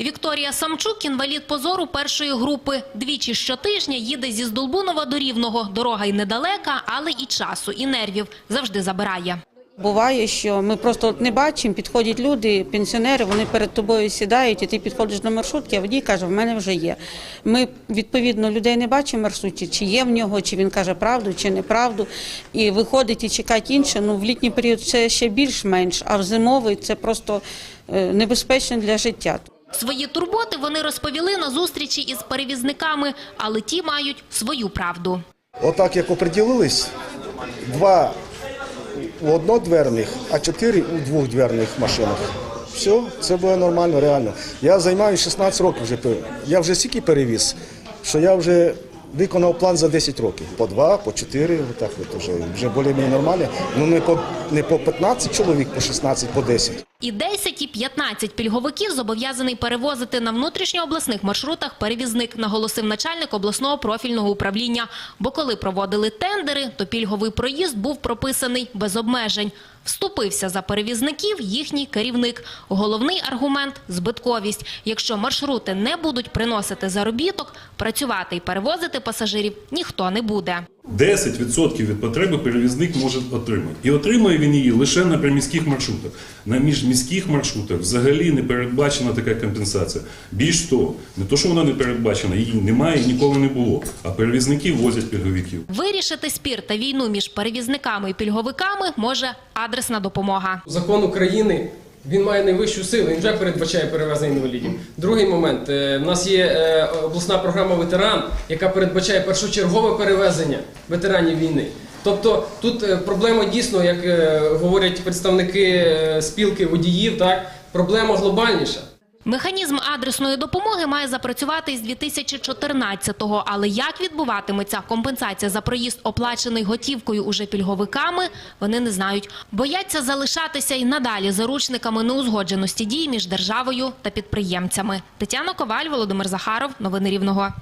Вікторія Самчук – інвалід позору першої групи. Двічі щотижня їде зі Здолбунова до Рівного. Дорога й недалека, але і часу, і нервів завжди забирає. Буває, що ми просто не бачимо, підходять люди, пенсіонери, вони перед тобою сідають, і ти підходиш до маршрутки, а водій каже, в мене вже є. Ми, відповідно, людей не бачимо маршруті, чи є в нього, чи він каже правду, чи неправду. І виходить і чекати інше. Ну, в літній період це ще більш-менш, а в зимовий це просто е, небезпечно для життя. Свої турботи вони розповіли на зустрічі із перевізниками, але ті мають свою правду. Отак як оприділились, два у однодверних, а чотири у двохдверних машинах. Все, це буде нормально, реально. Я займаюся 16 років вже. Я вже стільки перевіз, що я вже виконав план за 10 років. По два, по чотири, отак от вже, вже більш-менш нормально. Ну не по, не по 15 чоловік, по 16, по 10. І 10, і 15 пільговиків зобов'язаний перевозити на внутрішньообласних маршрутах перевізник, наголосив начальник обласного профільного управління. Бо коли проводили тендери, то пільговий проїзд був прописаний без обмежень. Вступився за перевізників їхній керівник. Головний аргумент – збитковість. Якщо маршрути не будуть приносити заробіток, працювати і перевозити пасажирів ніхто не буде. 10% від потреби перевізник може отримати. І отримує він її лише на приміських маршрутах. На міжміських маршрутах взагалі не передбачена така компенсація. Більш того, не то, що вона не передбачена, її немає і ніколи не було. А перевізники возять пільговиків. Вирішити спір та війну між перевізниками і пільговиками може адресна допомога. Закон України він має найвищу силу, він вже передбачає перевезення інвалідів. Другий момент е, в нас є е, обласна програма ветеран, яка передбачає першочергове перевезення ветеранів війни. Тобто тут е, проблема дійсно, як говорять представники спілки водіїв, так проблема глобальніша. Механізм адресної допомоги має запрацювати із 2014-го, але як відбуватиметься компенсація за проїзд, оплачений готівкою уже пільговиками, вони не знають. Бояться залишатися і надалі заручниками неузгодженості дій між державою та підприємцями. Тетяна Коваль, Володимир Захаров. Новини Рівного.